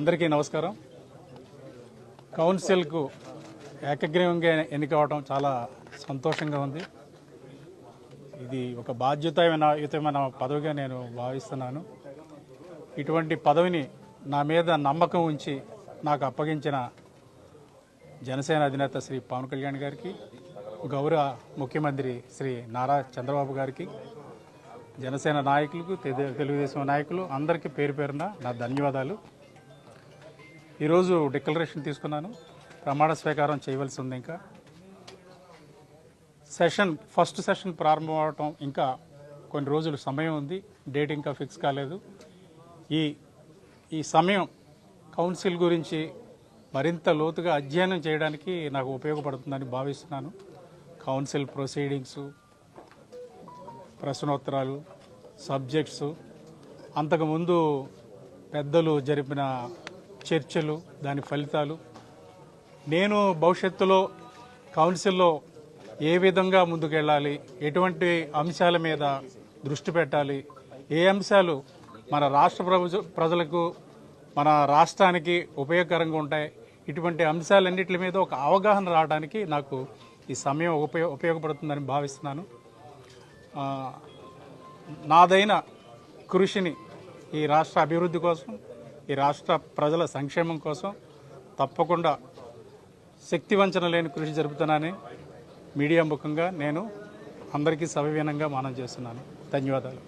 అందరికీ నమస్కారం. కౌన్సిల్కు ఏకగ్రీవంగా ఎన్నికవడం చాలా సంతోషంగా ఉంది. ఇది ఒక బాధ్యతాయుతమైన పదవిగా నేను భావిస్తున్నాను. ఇటువంటి పదవిని నా మీద నమ్మకం ఉంచి నాకు అప్పగించిన జనసేన అధినేత శ్రీ పవన్ కళ్యాణ్ గారికి గౌరవ ముఖ్యమంత్రి శ్రీ నారా చంద్రబాబు గారికి జనసేన నాయకులకు తెలు- తెలుగుదేశం నాయకులు అందరికీ పేరు పేరున నా ధన్యవాదాలు. ఈరోజు డిక్లరేషన్ తీసుకున్నాను. ప్రమాణ స్వీకారం చేయవలసి ఉంది ఇంకా. సెషన్ ఫస్ట్ సెషన్ ప్రారంభం అవటం ఇంకా కొన్ని రోజులు సమయం ఉంది. డేట్ ఇంకా ఫిక్స్ కాలేదు. ఈ ఈ సమయం కౌన్సిల్ గురించి మరింత లోతుగా అధ్యయనం చేయడానికి నాకు ఉపయోగపడుతుందని భావిస్తున్నాను. కౌన్సిల్ ప్రొసీడింగ్స్ ప్రశ్నోత్తరాలు సబ్జెక్ట్స్ అంతకుముందు పెద్దలు జరిపిన చర్చలు దాని ఫలితాలు. నేను భవిష్యత్తులో కౌన్సిల్లో ఏ విధంగా ముందుకెళ్ళాలి ఎటువంటి అంశాల మీద దృష్టి పెట్టాలి ఏ అంశాలు మన రాష్ట్ర ప్రజలకు మన రాష్ట్రానికి ఉపయోగకరంగా ఉంటాయి ఇటువంటి అంశాలన్నిటి మీద ఒక అవగాహన రావడానికి నాకు ఈ సమయం ఉపయోగ ఉపయోగపడుతుందని భావిస్తున్నాను. నాదైన కృషిని ఈ రాష్ట్ర అభివృద్ధి కోసం ఈ రాష్ట్ర ప్రజల సంక్షేమం కోసం తప్పకుండా శక్తివంచన లేని కృషి జరుపుతున్నానని మీడియా ముఖంగా నేను అందరికీ సవివీనంగా మానం చేస్తున్నాను. ధన్యవాదాలు.